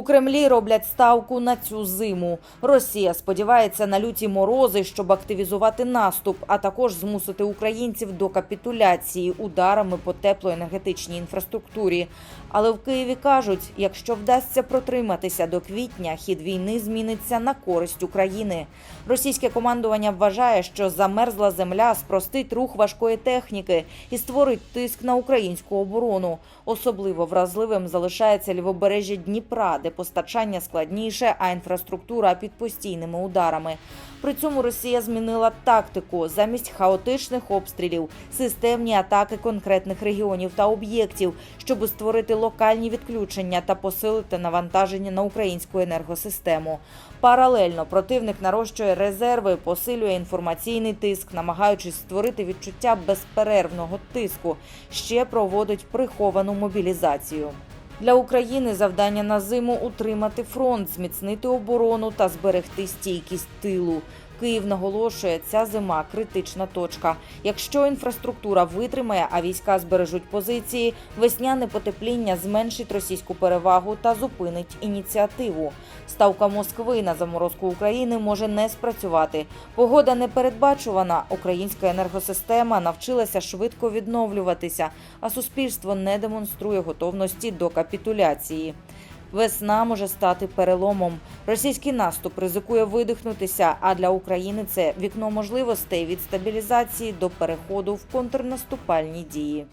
У Кремлі роблять ставку на цю зиму. Росія сподівається на люті морози, щоб активізувати наступ, а також змусити українців до капітуляції ударами по теплоенергетичній інфраструктурі. Але в Києві кажуть, якщо вдасться протриматися до квітня, хід війни зміниться на користь України. Російське командування вважає, що замерзла земля спростить рух важкої техніки і створить тиск на українську оборону. Особливо вразливим залишається лівобережжя Дніпра, де постачання складніше, а інфраструктура під постійними ударами. При цьому Росія змінила тактику замість хаотичних обстрілів, системні атаки конкретних регіонів та об'єктів, щоб створити локальні відключення та посилити навантаження на українську енергосистему. Паралельно противник нарощує резерви, посилює інформаційний тиск, намагаючись створити відчуття безперервного тиску. Ще проводить приховану мобілізацію. Для України завдання на зиму утримати фронт, зміцнити оборону та зберегти стійкість тилу. Київ наголошує, ця зима критична точка. Якщо інфраструктура витримає, а війська збережуть позиції, весняне потепління зменшить російську перевагу та зупинить ініціативу. Ставка Москви на заморозку України може не спрацювати. Погода непередбачувана. Українська енергосистема навчилася швидко відновлюватися, а суспільство не демонструє готовності до капітуляції. Весна може стати переломом. Російський наступ ризикує видихнутися, а для України це вікно можливостей від стабілізації до переходу в контрнаступальні дії.